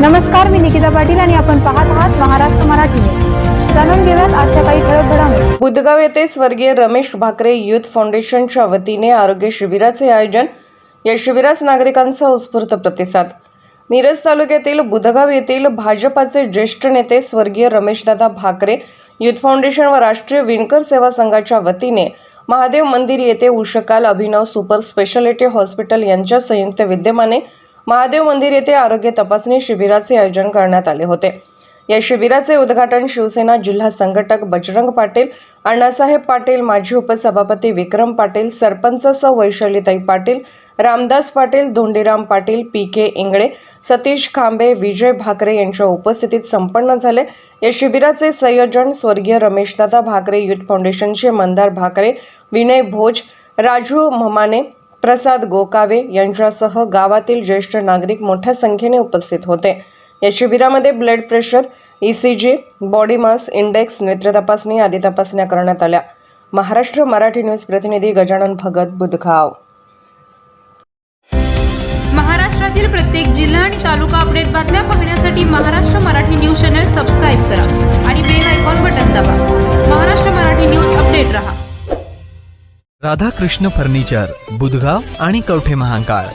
नमस्कार मी निकिता पाटील आणि आपण पाहत आहात महाराष्ट्र मराठी जाणून घेऊयात आजच्या काही ठळक घडामोडी. बुधगाव येथे स्वर्गीय रमेश भाकरे युथ फाउंडेशनच्या वतीने आरोग्य शिबिराचे आयोजन या शिबिरास नागरिकांचा उत्स्फूर्त प्रतिसाद. मिरज तालुक्यातील बुधगाव येथील भाजपाचे ज्येष्ठ नेते स्वर्गीय रमेशदादा भाकरे युथ फाउंडेशन व राष्ट्रीय विणकर सेवा संघाच्या वतीने महादेव मंदिर येथे Ushakal Abhinav super speciality hospital यांच्या संयुक्त विद्यमाने महादेव मंदिर येथे आरोग्य तपासणी शिबिराचे आयोजन करण्यात आले होते. या शिबिराचे उद्घाटन शिवसेना जिल्हा संघटक बजरंग पाटील अण्णासाहेब पाटील माजी उपसभापती विक्रम पाटील सरपंच सौ वैशालीताई पाटील रामदास पाटील धोंडीराम पाटील पी के इंगळे सतीश खांबे विजय भाकरे यांच्या उपस्थितीत संपन्न झाले. या शिबिराचे संयोजन स्वर्गीय रमेशदादा भाकरे युथ फाउंडेशनचे मंदार भाकरे विनय भोज राजू ममाने प्रसाद गोकावे यांच्यासह गावातील ज्येष्ठ नागरिक मोठ्या संख्येने उपस्थित होते. या शिबिरामध्ये blood pressure ECG body mass index नेत्र तपासणी आदी तपासण्या करण्यात आल्या. महाराष्ट्र मराठी न्यूज प्रतिनिधी गजानन भगत बुधगाव महाराष्ट्रातील प्रत्येक जिल्हा आणि तालुका अपडेट बातम्या पाहण्यासाठी Maharashtra Marathi news channel subscribe करा आणि बेल आयकॉन बटन दाबा. महाराष्ट्र मराठी न्यूज अपडेट रहा. राधाकृष्ण फर्निचर बुधगाव आणि कवठे महांकाळ